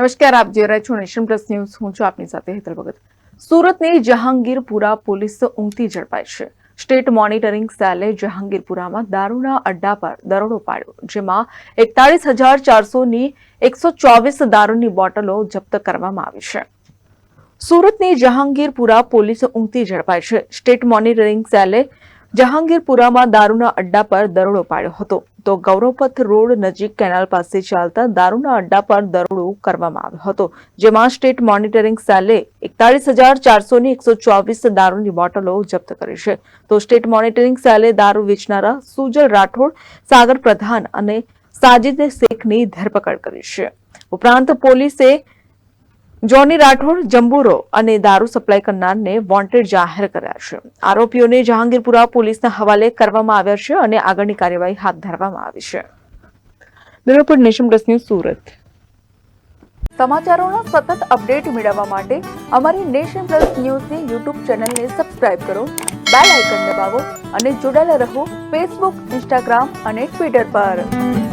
નમસ્કાર, આપ જોઈ રહ્યા છો નેશન પ્લસ ન્યૂઝ. હું છું આપની સાથે હેતલ ભગત. સુરતની જહાંગીરપુરા પોલીસ ઊંઘતી ઝડપાઈ છે. સ્ટેટ મોનિટરિંગ સેલે જહાંગીરપુરામાં દારૂના અડ્ડા પર દરોડો પાડ્યો, જેમાં એકતાળીસ હજાર ચારસોની એકસો ચોવીસ દારૂની બોટલો જપ્ત કરવામાં આવી છે. સુરતની જહાંગીરપુરા પોલીસ ઊંઘતી ઝડપાઈ છે. સ્ટેટ મોનિટરિંગ સેલે જહાંગીરપુરામાં દારૂના અડ્ડા પર દરોડો પાડ્યો હતો. તો ગૌરવપથ રોડ નજીક કેનાલ પાસે ચાલતા દારૂના અડ્ડા પર દરોડો કરવામાં આવ્યો હતો, જેમાં સ્ટેટ મોનિટરિંગ સેલે એકતાળીસ હજાર ચારસો ની એકસો ચોવીસ દારૂની બોટલો જપ્ત કરી છે. તો સ્ટેટ મોનિટરિંગ સેલે દારૂ વેચનારા સુજલ રાઠોડ, સાગર પ્રધાન અને સાજિદ શેખની ધરપકડ કરી છે. ઉપરાંત પોલીસે જોની રાઠોડ જંબુરો અને દારૂ સપ્લાય કરનારને વોન્ટેડ જાહેર કર્યા છે. આરોપીઓને જહાંગીરપુરા પોલીસના હવાલે કરવામાં આવ્યા છે અને આગળની કાર્યવાહી હાથ ધરવામાં આવી છે. Bureau nation plus news Surat. સમાચારોના સતત અપડેટ મેળવવા માટે અમારી નેશન પ્લસ ન્યૂઝની યુટ્યુબ ચેનલને સબસ્ક્રાઇબ કરો બેલ આઇકન દબાવો અને જોડાયેલા રહો ફેસબુક ઇન્સ્ટાગ્રામ અને ટ્વિટર પર.